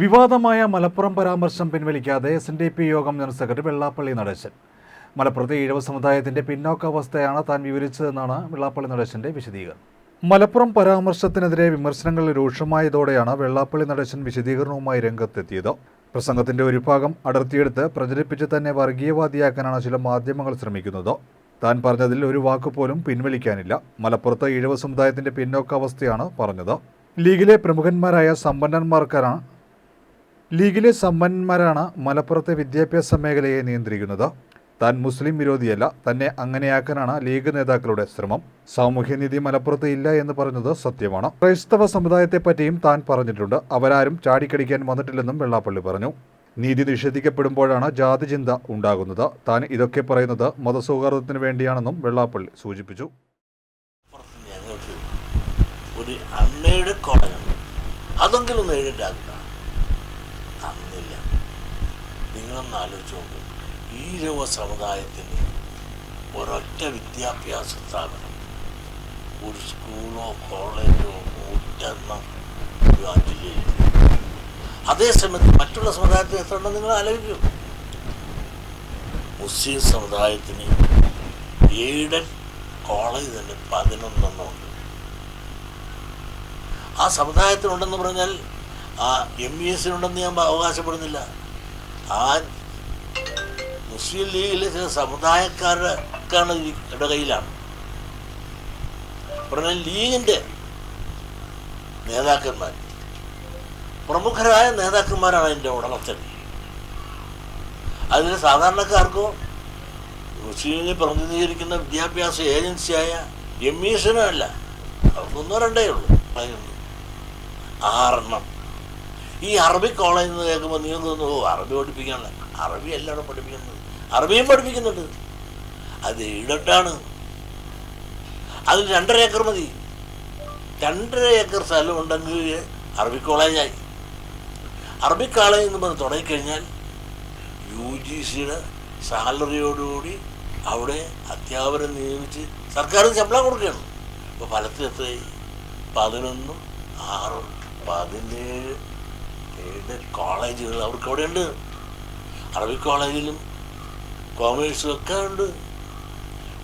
വിവാദമായ മലപ്പുറം പരാമർശം പിൻവലിക്കാതെ എസ് എൻ ഡി പി യോഗം ജനറൽ സെക്രട്ടറി വെള്ളാപ്പള്ളി നടേശൻ. മലപ്പുറത്തെ ഈഴവ സമുദായത്തിന്റെ പിന്നോക്ക അവസ്ഥയാണ് താൻ വിവരിച്ചതെന്നാണ് വെള്ളാപ്പള്ളി നടേശന്റെ വിശദീകരണം. മലപ്പുറം പരാമർശത്തിനെതിരെ വിമർശനങ്ങൾ രൂക്ഷമായതോടെയാണ് വെള്ളാപ്പള്ളി നടേശൻ വിശദീകരണവുമായി രംഗത്തെത്തിയത്. പ്രസംഗത്തിന്റെ ഒരു ഭാഗം അടർത്തിയെടുത്ത് പ്രചരിപ്പിച്ച് തന്നെ വർഗീയവാദിയാക്കാനാണ് ചില മാധ്യമങ്ങൾ ശ്രമിക്കുന്നത്. താൻ പറഞ്ഞതിൽ ഒരു വാക്കുപോലും പിൻവലിക്കാനില്ല. മലപ്പുറത്ത് ഈഴവ സമുദായത്തിന്റെ പിന്നോക്ക അവസ്ഥയാണ് പറഞ്ഞത്. ലീഗിലെ പ്രമുഖന്മാരായ സമ്പന്നന്മാർക്കാണ് ലീഗിലെ സമ്പന്നന്മാരാണ് മലപ്പുറത്തെ വിദ്യാഭ്യാസ മേഖലയെ നിയന്ത്രിക്കുന്നത്. താൻ മുസ്ലിം വിരോധിയല്ല തന്നെ അങ്ങനെയാക്കാനാണ് ലീഗ് നേതാക്കളുടെ ശ്രമം. സാമൂഹ്യനീതി മലപ്പുറത്ത് ഇല്ല എന്ന് പറഞ്ഞത് സത്യമാണ്. ക്രൈസ്തവ സമുദായത്തെപ്പറ്റിയും താൻ പറഞ്ഞിട്ടുണ്ട്. അവരാരും ചാടിക്കടിക്കാൻ വന്നിട്ടില്ലെന്നും വെള്ളാപ്പള്ളി പറഞ്ഞു. നീതി നിഷേധിക്കപ്പെടുമ്പോഴാണ് ജാതിചിന്ത ഉണ്ടാകുന്നത്. താൻ ഇതൊക്കെ പറയുന്നത് മതസൗഹാർദ്ദത്തിന് വേണ്ടിയാണെന്നും വെള്ളാപ്പള്ളി സൂചിപ്പിച്ചു. ഒരു അമ്മയുടെ അതെങ്കിലും ഒന്ന് അന്നില്ല. നിങ്ങളൊന്ന് ആലോചിച്ച് നോക്കും. ഈ യുവ സമുദായത്തിന് ഒരൊറ്റ വിദ്യാഭ്യാസ സ്ഥാപനം ഒരു സ്കൂളോ കോളേജോ നൂറ്റെണ്ണം ആ അതേസമയത്ത് മറ്റുള്ള സമുദായത്തിന് എത്ര നിങ്ങൾ ആലോചിക്കും. മുസ്ലിം സമുദായത്തിന് എയ്ഡഡ് കോളേജ് തന്നെ പതിനൊന്നെണ്ണമുണ്ട് ആ സമുദായത്തിനുണ്ടെന്ന് പറഞ്ഞാൽ ആ എം ഇ എസിനുണ്ടെന്ന് ഞാൻ അവകാശപ്പെടുന്നില്ല. ആ മുസ്ലിം ലീഗിലെ ചില സമുദായക്കാരുടെക്കാണ് യുടെ കയ്യിലാണ്. പറഞ്ഞാൽ ലീഗിന്റെ നേതാക്കന്മാർ പ്രമുഖരായ നേതാക്കന്മാരാണ് അതിന്റെ ഉടമസ്ഥൻ. അതിന് സാധാരണക്കാർക്കോ മുസ്ലിമിനെ പ്രതിനിധീകരിക്കുന്ന വിദ്യാഭ്യാസ ഏജൻസിയായ എം ഇ അല്ല അവർക്കൊന്നോ രണ്ടേ ഉള്ളൂ. ആറെണ്ണം ഈ അറബി കോളേജിൽ നിന്ന് കേൾക്കുമ്പോൾ നീ ഒന്ന് ഓ അറബി പഠിപ്പിക്കാനുള്ള അറബി എല്ലാവരും പഠിപ്പിക്കുന്നത്. അറബിയും പഠിപ്പിക്കുന്നുണ്ട്. അത് ഇടട്ടാണ് അതിൽ രണ്ടര ഏക്കർ മതി. രണ്ടര ഏക്കർ സ്ഥലം ഉണ്ടെങ്കിൽ അറബി കോളേജായി. അറബി കോളേജ് എന്ന് പറഞ്ഞ് തുടങ്ങിക്കഴിഞ്ഞാൽ യു ജി സിയുടെ സാലറിയോടുകൂടി അവിടെ അധ്യാപനം നിയമിച്ച് സർക്കാർ ശമ്പളം കൊടുക്കുകയാണ്. അപ്പോൾ ഫലത്തിൽ എത്രയായി പതിനൊന്നും ആറും പതിനേഴ്. ഏഴ് കോളേജുകൾ? അവർക്ക് അവിടെ ഉണ്ട് അറബി കോളേജിലും കോമേഴ്സും ഒക്കെ ഉണ്ട്.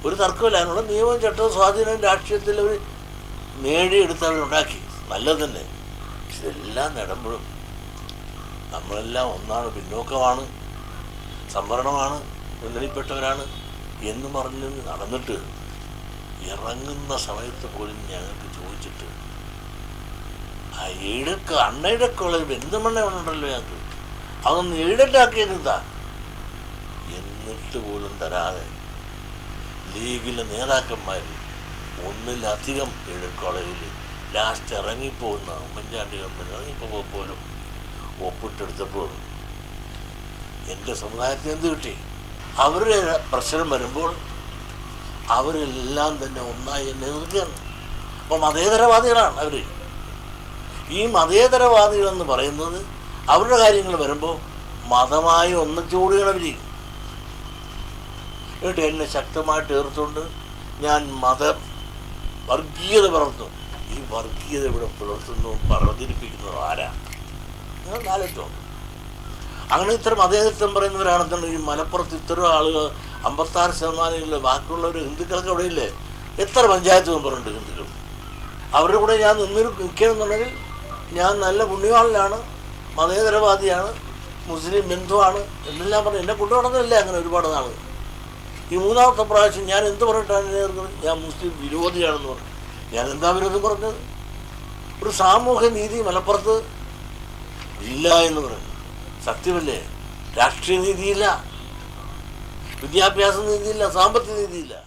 ഒരു തർക്കമില്ല അതിനുള്ള നിയമം ചട്ടവും സ്വാധീനവും രാഷ്ട്രീയത്തിൽ അവർ നേടിയെടുത്ത് അവരുണ്ടാക്കി നല്ലത് തന്നെ. ഇതെല്ലാം നേടുമ്പോഴും നമ്മളെല്ലാം ഒന്നാണ് പിന്നോക്കമാണ് സംവരണമാണ് മുന്നണിപ്പെട്ടവരാണ് എന്ന് പറഞ്ഞ് നടന്നിട്ട് ഇറങ്ങുന്ന സമയത്ത് പോലും ഞങ്ങൾക്ക് ചോദിച്ചിട്ട് എഴുക്ക അണ്ണയുടെ കോളേജ് ബന്ധമണ്ണ ഉണ്ടല്ലോ ഞങ്ങൾക്ക് അതൊന്ന് എഴുതിട്ടാക്കിയതെന്താ എന്നിട്ട് പോലും തരാതെ ലീഗിലെ നേതാക്കന്മാർ ഒന്നിലധികം എഴുത്ത് ലാസ്റ്റ് ഇറങ്ങിപ്പോകുന്ന ഉമ്മൻചാണ്ടി ഗവൺമെന്റ് ഇറങ്ങിപ്പോ പോലും ഒപ്പിട്ടെടുത്തപ്പോൾ എന്റെ സമുദായത്തിന് എന്ത് കിട്ടി? അവരുടെ പ്രശ്നം വരുമ്പോൾ അവരെല്ലാം തന്നെ ഒന്നായി എന്നെ എതിർക്കുകയാണ്. അപ്പം മതേതരവാദികളാണ് അവർ ഈ മതേതരവാദികളെന്ന് പറയുന്നത് അവരുടെ കാര്യങ്ങൾ വരുമ്പോൾ മതമായി ഒന്നിച്ചുകൂടുകയാണ് ചെയ്യും. എന്നിട്ട് എന്നെ ശക്തമായിട്ട് ഏർത്തുകൊണ്ട് ഞാൻ മത വർഗീയത പുലർത്തും ഈ വർഗീയത ഇവിടെ പുലർത്തുന്നു പ്രചരിപ്പിക്കുന്നത് ആരാ? ആലോചിച്ചോ. അങ്ങനെ ഇത്ര മതേതരത്വം പറയുന്നവരാണെന്നുണ്ടെങ്കിൽ മലപ്പുറത്ത് ഇത്ര ആളുകൾ അമ്പത്താറ് ശതമാനമില്ല ബാക്കിയുള്ളവർ ഹിന്ദുക്കൾക്ക് അവിടെ ഇല്ലേ എത്ര പഞ്ചായത്ത് മെമ്പറുണ്ട് ഹിന്ദുക്കൾ? അവരുടെ കൂടെ ഞാൻ നിന്നൊരു നിൽക്കണമെന്നുണ്ടെങ്കിൽ ഞാൻ നല്ല പുണ്യവാളിലാണ് മതേതരവാദിയാണ് മുസ്ലിം ബന്ധുവാണ് എന്നെല്ലാം പറഞ്ഞു. എന്നെ കൊണ്ടു നടന്നില്ല അങ്ങനെ ഒരുപാട് നാൾ ഈ മൂന്നാമത്തെ പ്രാവശ്യം ഞാൻ എന്ത് പറഞ്ഞിട്ടാണ് എതിർക്കുന്നത്? ഞാൻ മുസ്ലിം വിരോധിയാണെന്ന് പറഞ്ഞു. ഞാൻ എന്താ വിരോധം പറഞ്ഞത്? ഒരു സാമൂഹ്യ നീതി മലപ്പുറത്ത് ഇല്ല എന്ന് പറഞ്ഞു. സത്യമല്ലേ? രാഷ്ട്രീയ നീതിയില്ല. വിദ്യാഭ്യാസ നീതിയില്ല. സാമ്പത്തിക നീതിയില്ല.